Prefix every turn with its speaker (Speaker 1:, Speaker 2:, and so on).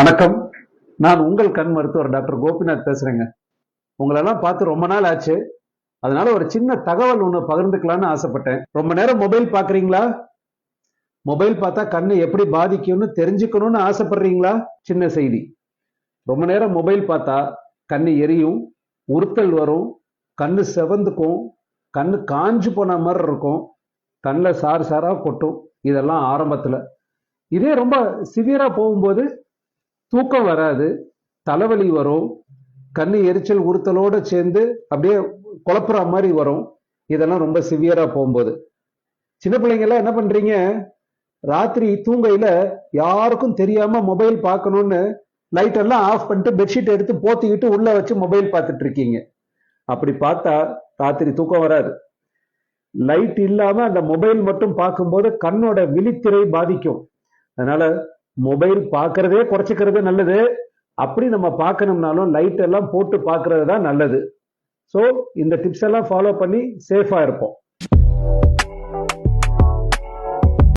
Speaker 1: வணக்கம். நான் உங்கள் கண் மருத்துவர் டாக்டர் கோபிநாத் பேசுறேங்க. உங்களெல்லாம் பார்த்து ரொம்ப நாள் ஆச்சு. அதனால ஒரு சின்ன தகவல் ஒன்று பகிர்ந்துக்கலாம்னு ஆசைப்பட்டேன். ரொம்ப நேரம் மொபைல் பார்க்குறீங்களா? மொபைல் பார்த்தா கண்ணு எப்படி பாதிக்கும்னு தெரிஞ்சுக்கணும்னு ஆசைப்படுறீங்களா? சின்ன செய்தி. ரொம்ப நேரம் மொபைல் பார்த்தா கண்ணு எரியும் உறுத்தல் வரும் கண்ணு செவந்துக்கும் கண்ணு காஞ்சு போன மாதிரி இருக்கும் கண்ணில் சாறு சாரா கொட்டும். இதெல்லாம் ஆரம்பத்தில். இதே ரொம்ப சிவியரா போகும்போது தூக்கம் வராது தலைவலி வரும் கண்ணு எரிச்சல் உறுத்தலோடு சேர்ந்து அப்படியே குழப்புற மாதிரி வரும். இதெல்லாம் ரொம்ப சிவியரா போகும்போது. சின்ன பிள்ளைங்கெல்லாம் என்ன பண்றீங்க? ராத்திரி தூங்கையில யாருக்கும் தெரியாம மொபைல் பார்க்கணும்னு லைட் எல்லாம் ஆஃப் பண்ணிட்டு பெட்ஷீட் எடுத்து போத்திக்கிட்டு உள்ள வச்சு மொபைல் பார்த்துட்டு இருக்கீங்க. அப்படி பார்த்தா ராத்திரி தூக்கம் வராது. லைட் இல்லாம அந்த மொபைல் மட்டும் பார்க்கும்போது கண்ணோட விழித்திரை பாதிக்கும். அதனால மொபைல் பார்க்கறதே குறைச்சிக்கிறது நல்லது. அப்படி நம்ம பார்க்கணும்னாலும் லைட் எல்லாம் போட்டு பார்க்கறது தான் நல்லது. ஸோ இந்த டிப்ஸ் எல்லாம் ஃபாலோ பண்ணி சேஃபாக இருப்போம்.